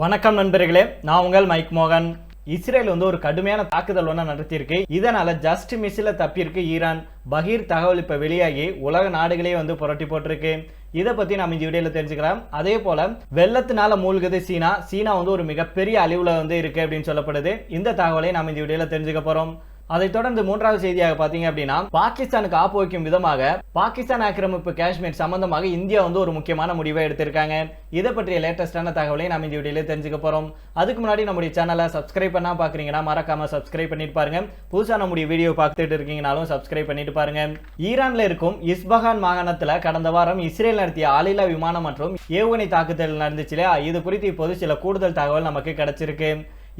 வணக்கம் நண்பர்களே நான் உங்கள் மைக் மோகன். இஸ்ரேல் வந்து ஒரு கடுமையான தாக்குதல் ஒன்று நடத்தியிருக்கு. இதனால ஜஸ்ட் மிஸ்ல தப்பியிருக்கு ஈரான். பகீர் தகவல் இப்போ வெளியாகி உலக நாடுகளே வந்து புரட்டி போட்டிருக்கு. இதை பத்தி நம்ம இந்த வீடியோவில் தெரிஞ்சுக்கலாம். அதே போல வெள்ளத்தினால மூழ்குது சீனா. சீனா வந்து ஒரு மிகப்பெரிய அழிவுல வந்து இருக்கு அப்படின்னு சொல்லப்படுது. இந்த தகவலை நம்ம இந்த வீடியோவில் தெரிஞ்சுக்க போறோம். அதைத் தொடர்ந்து மூன்றாவது செய்தியாக பார்த்தீங்க அப்படின்னா பாகிஸ்தானுக்கு ஆப்பு வைக்கும் விதமாக பாகிஸ்தான் ஆக்கிரமிப்பு காஷ்மீர் சம்பந்தமாக இந்தியா வந்து ஒரு முக்கியமான முடிவை எடுத்திருக்காங்க. இதை பற்றிய லேட்டஸ்டான தகவலை நம்ம இந்த வீடியோவில் தெரிஞ்சுக்க போகிறோம் அதுக்கு முன்னாடி நம்முடைய சேனலை சப்ஸ்கிரைப் பண்ணா பார்க்குறீங்கன்னா மறக்காம சப்ஸ்கிரைப் பண்ணிட்டு பாருங்க. புதுசாக நம்முடைய வீடியோ பார்த்துட்டு இருக்கீங்கனாலும் சப்ஸ்கிரைப் பண்ணிட்டு பாருங்க. ஈரானில் இருக்கும் இஸ்பஹான் மாகாணத்தில் கடந்த வாரம் இஸ்ரேல் நடத்திய ஆளில்லா விமானம் மற்றும் ஏவுகணை தாக்குதல் நடந்துச்சு இல்லையா இது குறித்து இப்போது சில கூடுதல் தகவல் நமக்கு கிடைச்சிருக்கு.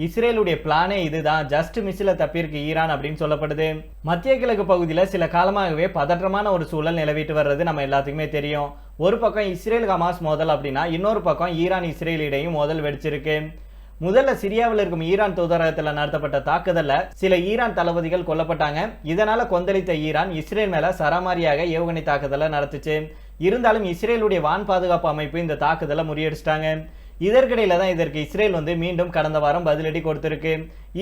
இஸ்ரேலுடைய பிளானே இதுதான். ஜஸ்ட் மிஸ்ல தப்பியிருக்கு ஈரான் அப்படின்னு சொல்லப்படுது. மத்திய கிழக்கு பகுதியில் சில காலமாகவே பதற்றமான ஒரு சூழல் நிலவிட்டு வர்றது நம்ம எல்லாத்துக்குமே தெரியும். ஒரு பக்கம் இஸ்ரேல் ஹமாஸ் மோதல் அப்படின்னா இன்னொரு பக்கம் ஈரான் இஸ்ரேலிடையும் மோதல் வெடிச்சிருக்கு. முதல்ல சிரியாவில் இருக்கும் ஈரான் தூதரகத்தில் நடத்தப்பட்ட தாக்குதலில் சில ஈரான் தளபதிகள் கொல்லப்பட்டாங்க. இதனால கொந்தளித்த ஈரான் இஸ்ரேல் மேல சராமாரியாக ஏவுகணை தாக்குதலை நடத்துச்சு. இருந்தாலும் இஸ்ரேலுடைய வான் பாதுகாப்பு அமைப்பு இந்த தாக்குதலை முறியடிச்சிட்டாங்க. இதற்கிடையில் தான் இதற்கு இஸ்ரேல் வந்து மீண்டும் கடந்த வாரம் பதிலடி கொடுத்திருக்கு.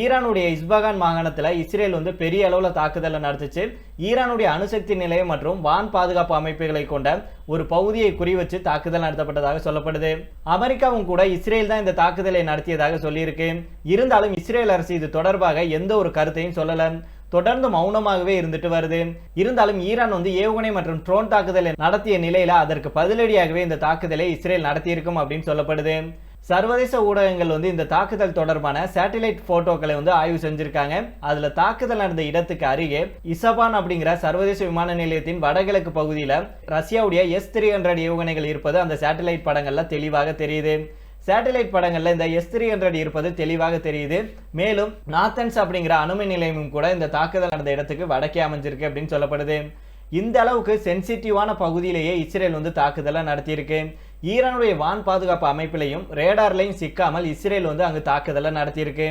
ஈரானுடைய இஸ்பகான் மாகாணத்தில் இஸ்ரேல் வந்து பெரிய அளவில் தாக்குதலை நடத்துச்சு. ஈரானுடைய அணுசக்தி நிலையம் மற்றும் வான் பாதுகாப்பு அமைப்புகளை கொண்ட ஒரு பகுதியை குறிவச்சு தாக்குதல் நடத்தப்பட்டதாக சொல்லப்படுது. அமெரிக்காவும் கூட இஸ்ரேல் தான் இந்த தாக்குதலை நடத்தியதாக சொல்லியிருக்கு. இருந்தாலும் இஸ்ரேல் அரசு இது தொடர்பாக எந்த ஒரு கருத்தையும் சொல்லலை. தொடர்ந்து மௌனமாகவே இருந்துட்டு வருது. இருந்தாலும் ஈரான் வந்து ஏவுகணை மற்றும் ட்ரோன் தாக்குதலை நடத்திய நிலையில அதற்கு பதிலடியாகவே இந்த தாக்குதலை இஸ்ரேல் நடத்தியிருக்கும் அப்படின்னு சொல்லப்படுது. சர்வதேச ஊடகங்கள் வந்து இந்த தாக்குதல் தொடர்பான சேட்டலைட் போட்டோக்களை வந்து ஆய்வு செஞ்சிருக்காங்க. அதுல தாக்குதல் நடந்த இடத்துக்கு அருகே இசபான் அப்படிங்கிற சர்வதேச விமான நிலையத்தின் வடகிழக்கு பகுதியில ரஷ்யாவுடைய எஸ் த்ரீ ஹண்ட்ரட் ஏவுகணைகள் இருப்பது அந்த சேட்டலைட் படங்கள்ல தெளிவாக தெரியுது. சேட்டலைட் படங்கள்ல இந்த எஸ் த்ரீ ஹண்ட்ரட் இருப்பது தெளிவாக தெரியுது. மேலும் நாத்தன்ஸ் அப்படிங்கிற அணுமின் நிலையமும் கூட இந்த தாக்குதல் நடந்த இடத்துக்கு வடக்கே அமைஞ்சிருக்கு அப்படின்னு சொல்லப்படுது. இந்த அளவுக்கு சென்சிட்டிவான பகுதியிலேயே இஸ்ரேல் வந்து தாக்குதலை நடத்தியிருக்கு. ஈரானுடைய வான் பாதுகாப்பு அமைப்பிலையும் ரேடார்லையும் சிக்காமல் இஸ்ரேல் வந்து அங்கு தாக்குதலை நடத்தியிருக்கு.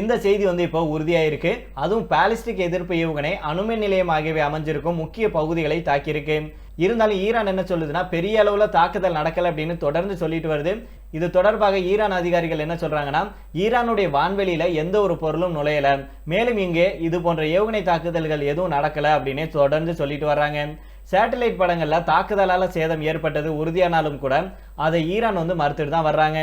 இந்த செய்தி வந்து இப்போ உறுதியாயிருக்கு. அதுவும் பாலிஸ்டிக் எதிர்ப்பு ஏவுகணை அணுமின் நிலையம் ஆகியவை அமைஞ்சிருக்கும் முக்கிய பகுதிகளை தாக்கியிருக்கு. இருந்தாலும் ஈரான் என்ன சொல்லுதுன்னா பெரிய அளவுல தாக்குதல் நடக்கல அப்படின்னு தொடர்ந்து சொல்லிட்டு வருது. இது தொடர்பாக ஈரான் அதிகாரிகள் என்ன சொல்றாங்கன்னா ஈரானுடைய வான்வெளியில எந்த ஒரு பொருளும் நுழையல. மேலும் இங்கே இது போன்ற ஏவுகணை தாக்குதல்கள் எதுவும் நடக்கல அப்படின்னு தொடர்ந்து சொல்லிட்டு வர்றாங்க. சேட்டலைட் படங்கள்ல தாக்குதலால சேதம் ஏற்பட்டது உறுதியானாலும் கூட அதை ஈரான் வந்து மறுத்துட்டு தான் வர்றாங்க.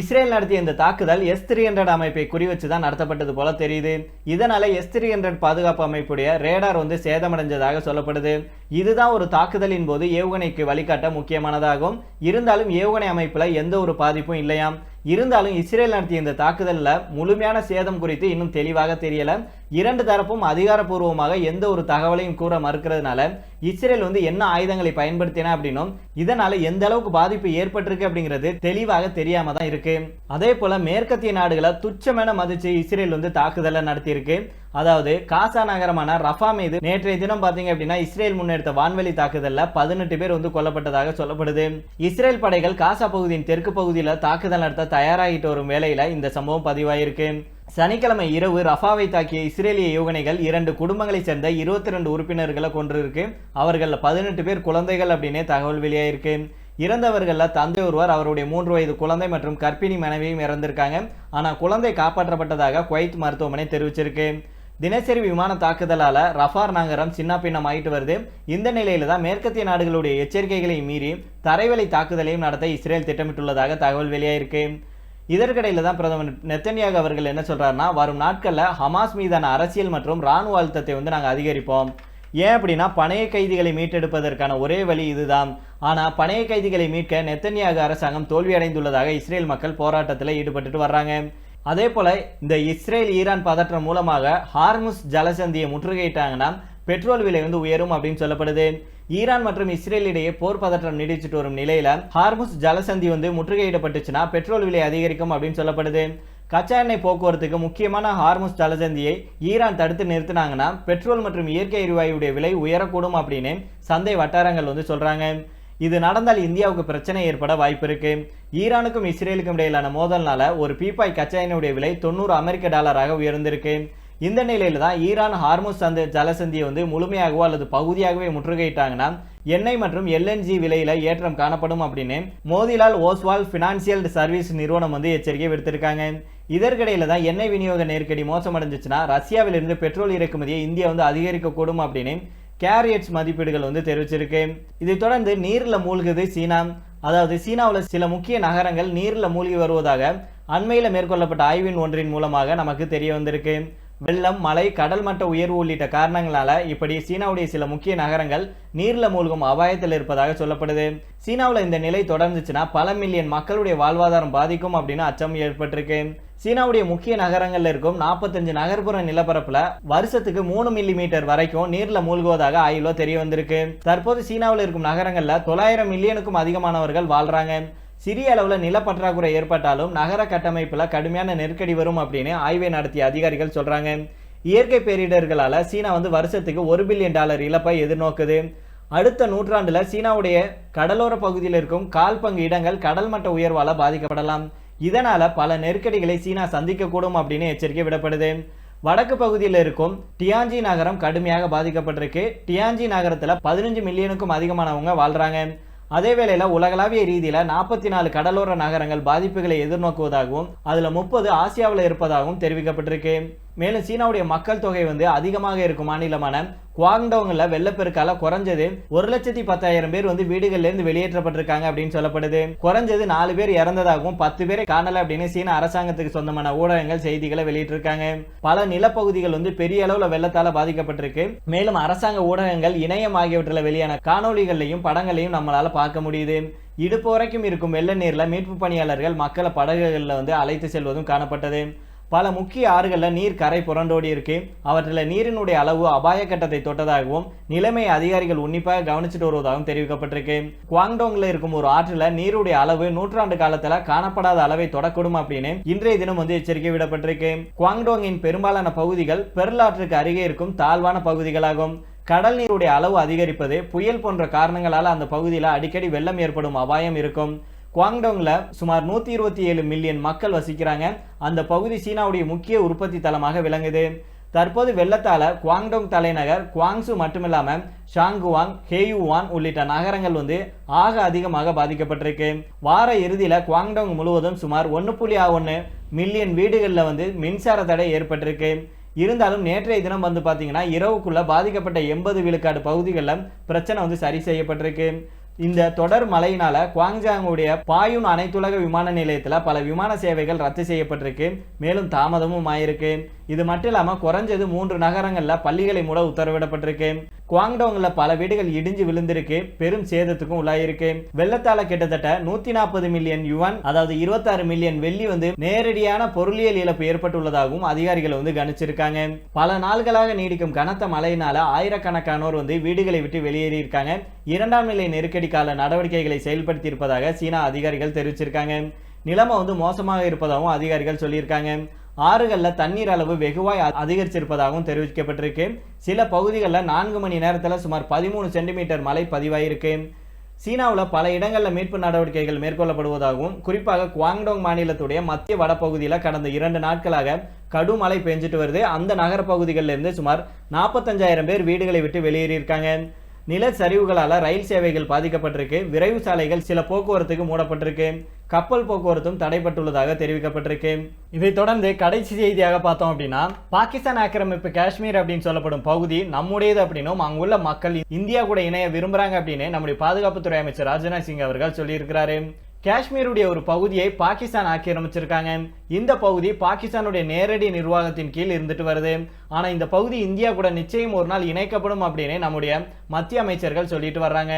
இஸ்ரேல் நடத்திய இந்த தாக்குதல் எஸ் த்ரீ ஹண்ட்ரட் அமைப்பை குறிவச்சு தான் நடத்தப்பட்டது போல தெரியுது. இதனால எஸ் த்ரீ ஹண்ட்ரட் பாதுகாப்பு அமைப்புடைய ரேடார் வந்து சேதமடைஞ்சதாக சொல்லப்படுது. இதுதான் ஒரு தாக்குதலின் போது ஏவுகணைக்கு வழிகாட்ட முக்கியமானதாகும். இருந்தாலும் ஏவுகணை அமைப்பில் எந்த ஒரு பாதிப்பும் இல்லையாம். இருந்தாலும் இஸ்ரேல் நடத்திய இந்த தாக்குதலில் முழுமையான சேதம் குறித்து இன்னும் தெளிவாக தெரியல. இரண்டு தரப்பும் அதிகாரப்பூர்வமாக எந்த ஒரு தகவலையும் கூற மறுக்கிறதுனால இஸ்ரேல் வந்து என்ன ஆயுதங்களை பயன்படுத்தின அப்படின்னும் இதனால எந்த அளவுக்கு பாதிப்பு ஏற்பட்டிருக்கு அப்படிங்கிறது தெளிவாக தெரியாம தான் இருக்கு. அதே போல மேற்கத்திய நாடுகளை துச்சமென மதிச்சு இஸ்ரேல் வந்து தாக்குதலை நடத்தியிருக்கு. அதாவது காசா நகரமான ரஃபா மீது நேற்றைய தினம் பாத்தீங்க அப்படின்னா இஸ்ரேல் முன்னெடுத்த வான்வெளி தாக்குதல்ல பதினெட்டு பேர் வந்து கொல்லப்பட்டதாக சொல்லப்படுது. இஸ்ரேல் படைகள் காசா பகுதியின் தெற்கு பகுதியில் தாக்குதல் நடத்த தயாராகிட்டு வரும் வேளையில இந்த சம்பவம் பதிவாயிருக்கு. சனிக்கிழமை இரவு ரஃபாவை தாக்கிய இஸ்ரேலிய யோகனைகள் இரண்டு குடும்பங்களைச் சேர்ந்த இருபத்தி ரெண்டு உறுப்பினர்களை கொன்றிருக்கு. அவர்கள் பதினெட்டு பேர் குழந்தைகள் அப்படின்னே தகவல் வெளியாயிருக்கு. இறந்தவர்களில் தந்தை ஒருவர் அவருடைய மூன்று வயது குழந்தை மற்றும் கர்ப்பிணி மனைவியும் இறந்திருக்காங்க. ஆனால் குழந்தை காப்பாற்றப்பட்டதாக குவைத் மருத்துவமனை தெரிவிச்சிருக்கு. தினசரி விமான தாக்குதலால் ரஃபார் நகரம் சின்ன பின்னம் ஆயிட்டு வருது. இந்த நிலையில தான் மேற்கத்திய நாடுகளுடைய எச்சரிக்கைகளை மீறி தரைவழி தாக்குதலையும் நடத்த இஸ்ரேல் திட்டமிட்டுள்ளதாக தகவல் வெளியாயிருக்கு. இதற்கிடையில் தான் பிரதமர் நெத்தன்யாக அவர்கள் என்ன சொல்றாருன்னா வரும் நாட்களில் ஹமாஸ் மீதான அரசியல் மற்றும் ராணுவ அழுத்தத்தை வந்து நாங்கள் அதிகரிப்போம். ஏன் அப்படின்னா பணைய கைதிகளை மீட்டெடுப்பதற்கான ஒரே வழி இதுதான். ஆனால் பணைய கைதிகளை மீட்க நெத்தன்யாக அரசாங்கம் தோல்வியடைந்துள்ளதாக இஸ்ரேல் மக்கள் போராட்டத்தில் ஈடுபட்டுட்டு வர்றாங்க. அதே போல இந்த இஸ்ரேல் ஈரான் பதற்றம் மூலமாக ஹார்முஸ் ஜலசந்தியை முற்றுகையிட்டாங்கன்னா பெட்ரோல் விலை வந்து உயரும் அப்படின்னு சொல்லப்படுது. ஈரான் மற்றும் இஸ்ரேல் இடையே போர் பதற்றம் நீடிச்சிட்டு வரும் நிலையில ஹார்முஸ் ஜலசந்தி வந்து முற்றுகையிடப்பட்டுச்சுன்னா பெட்ரோல் விலை அதிகரிக்கும் அப்படின்னு சொல்லப்படுது. கச்சா எண்ணெய் போக்குவரத்துக்கு முக்கியமான ஹார்முஸ் ஜலசந்தியை ஈரான் தடுத்து நிறுத்தினாங்கன்னா பெட்ரோல் மற்றும் இயற்கை எரிவாயுடைய விலை உயரக்கூடும் அப்படின்னு சந்தை வட்டாரங்கள் வந்து சொல்றாங்க. இது நடந்தால் இந்தியாவுக்கு பிரச்சனை ஏற்பட வாய்ப்பு இருக்கு. ஈரானுக்கும் இஸ்ரேலுக்கும் இடையிலான மோதல்னால ஒரு பீப்பாய் கச்சா எண்ணெயுடைய விலை தொண்ணூறு அமெரிக்க டாலராக உயர்ந்திருக்கு. இந்த நிலையில தான் ஈரான் ஹார்முஸ் சந்த ஜலசந்தியை வந்து முழுமையாகவோ அல்லது பகுதியாகவே முற்றுகையிட்டாங்கன்னா எண்ணெய் மற்றும் எல்என்ஜி விலையில ஏற்றம் காணப்படும் அப்படின்னு மோதிலால் ஓஸ்வால் பினான்சியல் சர்வீஸ் நிறுவனம் வந்து எச்சரிக்கை விடுத்திருக்காங்க. இதற்கிடையில தான் எண்ணெய் விநியோக நெருக்கடி மோசமடைஞ்சிச்சுன்னா ரஷ்யாவிலிருந்து பெட்ரோல் இறக்குமதியை இந்தியா வந்து அதிகரிக்கக்கூடும் அப்படின்னு கேரியட்ஸ் மதிப்பீடுகள் வந்து தெரிவிச்சிருக்கு. இதைத் தொடர்ந்து நீரில் மூழ்குது சீனா. அதாவது சீனாவில் சில முக்கிய நகரங்கள் நீரில் மூழ்கி வருவதாக அண்மையில் மேற்கொள்ளப்பட்ட ஆய்வின் ஒன்றின் மூலமாக நமக்கு தெரிய வந்திருக்கு. வெள்ளம் மழை கடல் மட்ட உயர்வு உள்ளிட்ட காரணங்களால இப்படி சீனாவுடைய சில முக்கிய நகரங்கள் நீர்ல மூழ்கும் அபாயத்தில் இருப்பதாக சொல்லப்படுது. சீனாவில் இந்த நிலை தொடர்ந்துச்சுன்னா பல மில்லியன் மக்களுடைய வாழ்வாதாரம் பாதிக்கும் அப்படின்னு அச்சம் ஏற்பட்டிருக்கு. சீனாவுடைய முக்கிய நகரங்களில் இருக்கும் நாற்பத்தஞ்சு நகர்ப்புற நிலப்பரப்புல வருஷத்துக்கு மூணு மில்லி மீட்டர் வரைக்கும் நீர்ல மூழ்குவதாக ஆய்வுல தெரிய வந்திருக்கு. தற்போது சீனாவில் இருக்கும் நகரங்களில் தொள்ளாயிரம் மில்லியனுக்கும் அதிகமானவர்கள் வாழ்றாங்க. சிறிய அளவில் நிலப்பற்றாக்குறை ஏற்பட்டாலும் நகர கட்டமைப்பில் கடுமையான நெருக்கடி வரும் அப்படின்னு ஆய்வை நடத்திய அதிகாரிகள் சொல்றாங்க. இயற்கை பேரிடர்களால் சீனா வந்து வருஷத்துக்கு ஒரு பில்லியன் டாலர் இழப்பை எதிர்நோக்குது. அடுத்த நூற்றாண்டில் சீனாவுடைய கடலோர பகுதியில் இருக்கும் கால் பங்கு இடங்கள் கடல் மட்ட உயர்வால் பாதிக்கப்படலாம். இதனால் பல நெருக்கடிகளை சீனா சந்திக்கக்கூடும் அப்படின்னு எச்சரிக்கை விடப்படுது. வடக்கு பகுதியில் இருக்கும் டியாஞ்சி நகரம் கடுமையாக பாதிக்கப்பட்டிருக்கு. டியாஞ்சி நகரத்தில் பதினஞ்சு மில்லியனுக்கும் அதிகமானவங்க வாழ்கிறாங்க அதே வேளையில் உலகளாவிய ரீதியில் நாற்பத்தி நாலு கடலோர நகரங்கள் பாதிப்புகளை எதிர்நோக்குவதாகவும் அதில் முப்பது ஆசியாவில் இருப்பதாகவும் தெரிவிக்கப்பட்டிருக்கு. மேலும் சீனாவுடைய மக்கள் தொகை வந்து அதிகமாக இருக்கும் மாநிலமான குவாங்டோங்கில் வெள்ளப்பெருக்கால குறைஞ்சது ஒரு லட்சத்தி பத்தாயிரம் பேர் வந்து வீடுகள்ல இருந்து வெளியேற்றப்பட்டிருக்காங்க அப்படின்னு சொல்லப்படுது. குறைஞ்சது நாலு பேர் இறந்ததாகவும் பத்து பேரை காணல அப்படின்னு சீன அரசாங்கத்துக்கு சொந்தமான ஊடகங்கள் செய்திகளை வெளியிட்டிருக்காங்க. பல நிலப்பகுதிகள் வந்து பெரிய அளவுல வெள்ளத்தால பாதிக்கப்பட்டிருக்கு. மேலும் அரசாங்க ஊடகங்கள் இணையம் ஆகியவற்றில் வெளியான காணொலிகளையும் படங்களையும் நம்மளால பார்க்க முடியுது. இடுப்பு வரைக்கும் இருக்கும் வெள்ள நீர்ல மீட்பு பணியாளர்கள் மக்களை படகுகளில் வந்து அழைத்து செல்வதும் காணப்பட்டது. பல முக்கிய ஆறுகளில் நீர் கரை புரண்டோடி இருக்கு. அவற்றில் நீரினுடைய அளவு அபாய கட்டத்தை தொட்டதாகவும் நிலைமை அதிகாரிகள் உன்னிப்பாக கவனிச்சுட்டு வருவதாகவும் தெரிவிக்கப்பட்டிருக்கு. குவாங்டோங்ல இருக்கும் ஒரு ஆற்றில் நீருடைய அளவு நூற்றாண்டு காலத்தில் காணப்படாத அளவை தொடக்கூடும் அப்படின்னு இன்றைய தினம் வந்து எச்சரிக்கை விடப்பட்டிருக்கு. குவாங்டோங்கின் பெரும்பாலான பகுதிகள் பெருளாற்றுக்கு அருகே இருக்கும் தாழ்வான பகுதிகளாகும். கடல் நீருடைய அளவு அதிகரிப்பது புயல் போன்ற காரணங்களால் அந்த பகுதியில் அடிக்கடி வெள்ளம் ஏற்படும் அபாயம் இருக்கும். குவாங்டோங்கில் சுமார் நூற்றி இருபத்தி ஏழு மில்லியன் மக்கள் வசிக்கிறாங்க. அந்த பகுதி சீனாவுடைய முக்கிய உற்பத்தி தலமாக விளங்குது. தற்போது வெள்ளத்தால் குவாங்டோங் தலைநகர் குவாங்சு மட்டுமில்லாமல் ஷாங்குவாங் ஹேயுவான் உள்ளிட்ட நகரங்கள் வந்து ஆக அதிகமாக பாதிக்கப்பட்டிருக்கு. வார இறுதியில் குவாங்டோங் முழுவதும் சுமார் ஒன்று புள்ளி ஒன்று மில்லியன் வீடுகளில் வந்து மின்சார தடை ஏற்பட்டிருக்கு. இருந்தாலும் நேற்றைய தினம் வந்து பார்த்தீங்கன்னா இரவுக்குள்ளே பாதிக்கப்பட்ட எண்பது விழுக்காடு பகுதிகளில் பிரச்சனை வந்து சரி செய்யப்பட்டிருக்கு. இந்த தொடர் மழையினால குவாங்ஜாங்குடைய பாயுன் அனைத்துலக விமான நிலையத்துல பல விமான சேவைகள் ரத்து செய்யப்பட்டிருக்கு. மேலும் தாமதமும் ஆயிருக்கு. இது மட்டும் இல்லாம குறைஞ்சது மூன்று நகரங்கள்ல பள்ளிகளை மூட உத்தரவிடப்பட்டிருக்கு. குவாங்டோங்ல பல வீடுகள் இடிஞ்சு விழுந்திருக்கு பெரும் சேதத்துக்கும் உள்ளாயிருக்கு. வெள்ளத்தால கிட்டத்தட்ட நூத்தி நாற்பது மில்லியன் யுவன் அதாவது இருபத்தாறு மில்லியன் வெள்ளி வந்து நேரடியான பொருளியல் இழப்பு ஏற்பட்டுள்ளதாகவும் அதிகாரிகள் வந்து கணிச்சிருக்காங்க. பல நாள்களாக நீடிக்கும் கனத்த மழையினால ஆயிரக்கணக்கானோர் வந்து வீடுகளை விட்டு வெளியேறி இருக்காங்க இரண்டாம் நிலை நெருக்கடி கால நடவடிக்கைகளை செயல்படுத்தி இருப்பதாக சீனா அதிகாரிகள் தெரிவிச்சிருக்காங்க. நிலைமை வந்து மோசமாக இருப்பதாகவும் அதிகாரிகள் சொல்லியிருக்காங்க. ஆறுகளில் தண்ணீர் அளவு வெகுவாய் அ- அதிகரிச்சிருப்பதாகவும் தெரிவிக்கப்பட்டிருக்கு. சில பகுதிகளில் நான்கு மணி நேரத்தில் சுமார் பதிமூணு சென்டிமீட்டர் மழை பதிவாயிருக்கு. சீனாவில் பல இடங்களில் மீட்பு நடவடிக்கைகள் மேற்கொள்ளப்படுவதாகவும் குறிப்பாக குவாங்டோங் மாநிலத்துடைய மத்திய வடப்பகுதியில் கடந்த இரண்டு நாட்களாக கடும் மழை பெஞ்சிட்டு வருது. அந்த நகர பகுதிகளிலிருந்து சுமார் நாற்பத்தஞ்சாயிரம் பேர் வீடுகளை விட்டு வெளியேறியிருக்காங்க. நிலச்சரிவுகளால் ரயில் சேவைகள் பாதிக்கப்பட்டிருக்கு. விரைவு சாலைகள் சில போக்குவரத்துக்கு மூடப்பட்டிருக்கு. கப்பல் போக்குவரத்தும் தடைப்பட்டுள்ளதாக தெரிவிக்கப்பட்டிருக்கு. இதைத் தொடர்ந்து கடைசி செய்தியாக பார்த்தோம் அப்படின்னா பாகிஸ்தான் ஆக்கிரமிப்பு காஷ்மீர் அப்படின்னு சொல்லப்படும் பகுதி நம்முடையது அப்படின்னும் அங்குள்ள மக்கள் இந்தியா கூட இணைய விரும்புறாங்க அப்படின்னு நம்முடைய பாதுகாப்புத்துறை அமைச்சர் ராஜ்நாத் சிங் அவர்கள் சொல்லியிருக்கிறாரு. காஷ்மீருடைய ஒரு பகுதியை பாகிஸ்தான் ஆக்கிரமிச்சிருக்காங்க. இந்த பகுதி பாகிஸ்தானுடைய நேரடி நிர்வாகத்தின் கீழ் இருந்துட்டு வருது. ஆனால் இந்த பகுதி இந்தியா கூட நிச்சயம் ஒரு நாள் இணைக்கப்படும் அப்படின்னு நம்முடைய மத்திய அமைச்சர்கள் சொல்லிட்டு வர்றாங்க.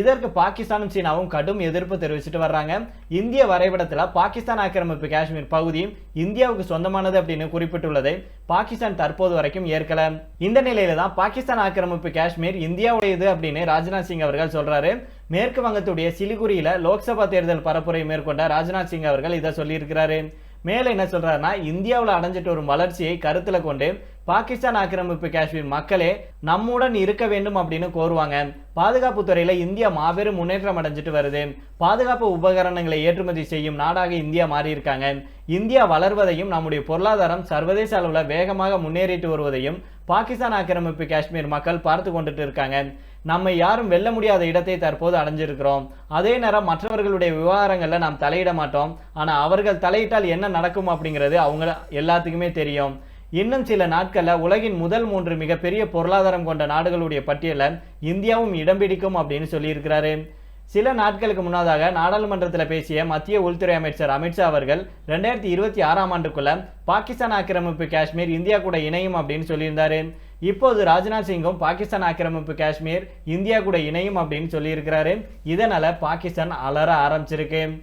இதற்கு பாகிஸ்தானும் சீனாவும் கடும் எதிர்ப்பு தெரிவிச்சிட்டு வர்றாங்க. இந்திய வரைபடத்தில் பாகிஸ்தான் ஆக்கிரமிப்பு காஷ்மீர் பகுதி இந்தியாவுக்கு சொந்தமானது அப்படின்னு குறிப்பிட்டுள்ளதை பாகிஸ்தான் தற்போது வரைக்கும் ஏற்கல. இந்த நிலையில தான் பாகிஸ்தான் ஆக்கிரமிப்பு காஷ்மீர் இந்தியாவுடையது அப்படின்னு ராஜ்நாத் சிங் அவர்கள் சொல்றாரு. மேற்கு வங்கத்துடைய சிலிகுரியில லோக்சபா தேர்தல் பரப்புரை மேற்கொண்ட ராஜ்நாத் சிங் அவர்கள் இதை சொல்லியிருக்கிறாரு. மேலே என்ன சொல்றாருன்னா இந்தியாவில் அடைஞ்சிட்டு வரும் வளர்ச்சியை கருத்தில் கொண்டு பாகிஸ்தான் ஆக்கிரமிப்பு காஷ்மீர் மக்களே நம்முடன் இருக்க வேண்டும் அப்படின்னு கோருவாங்க. பாதுகாப்பு துறையில இந்தியா மாபெரும் முன்னேற்றம் அடைஞ்சிட்டு வருது. பாதுகாப்பு உபகரணங்களை ஏற்றுமதி செய்யும் நாடாக இந்தியா மாறி இருக்காங்க இந்தியா வளர்வதையும் நம்முடைய பொருளாதாரம் சர்வதேச அளவில் வேகமாக முன்னேறிட்டு வருவதையும் பாகிஸ்தான் ஆக்கிரமிப்பு காஷ்மீர் மக்கள் பார்த்து கொண்டுட்டு இருக்காங்க. நம்ம யாரும் வெல்ல முடியாத இடத்தை தற்போது அடைஞ்சிருக்கிறோம். அதே நேரம் மற்றவர்களுடைய விவகாரங்களில் நாம் தலையிட மாட்டோம். ஆனால் அவர்கள் தலையிட்டால் என்ன நடக்கும் அப்படிங்கிறது அவங்க எல்லாத்துக்குமே தெரியும். இன்னும் சில நாட்களில் உலகின் முதல் மூன்று மிகப்பெரிய பொருளாதாரம் கொண்ட நாடுகளுடைய பட்டியலில் இந்தியாவும் இடம் பிடிக்கும் அப்படின்னு சொல்லியிருக்கிறாரு. சில நாட்களுக்கு முன்னதாக நாடாளுமன்றத்தில் பேசிய மத்திய உள்துறை அமைச்சர் அமித்ஷா அவர்கள் ரெண்டாயிரத்தி இருபத்தி ஆறாம் ஆண்டுக்குள்ள பாகிஸ்தான் ஆக்கிரமிப்பு காஷ்மீர் இந்தியா கூட இணையும் அப்படின்னு சொல்லியிருந்தாரு. இப்போது ராஜ்நாத் சிங்கும் பாகிஸ்தான் ஆக்கிரமிப்பு காஷ்மீர் இந்தியா கூட இணையும் அப்படின்னு சொல்லியிருக்கிறாரு. இதனால பாகிஸ்தான் அலற ஆரம்பிச்சிருக்கு.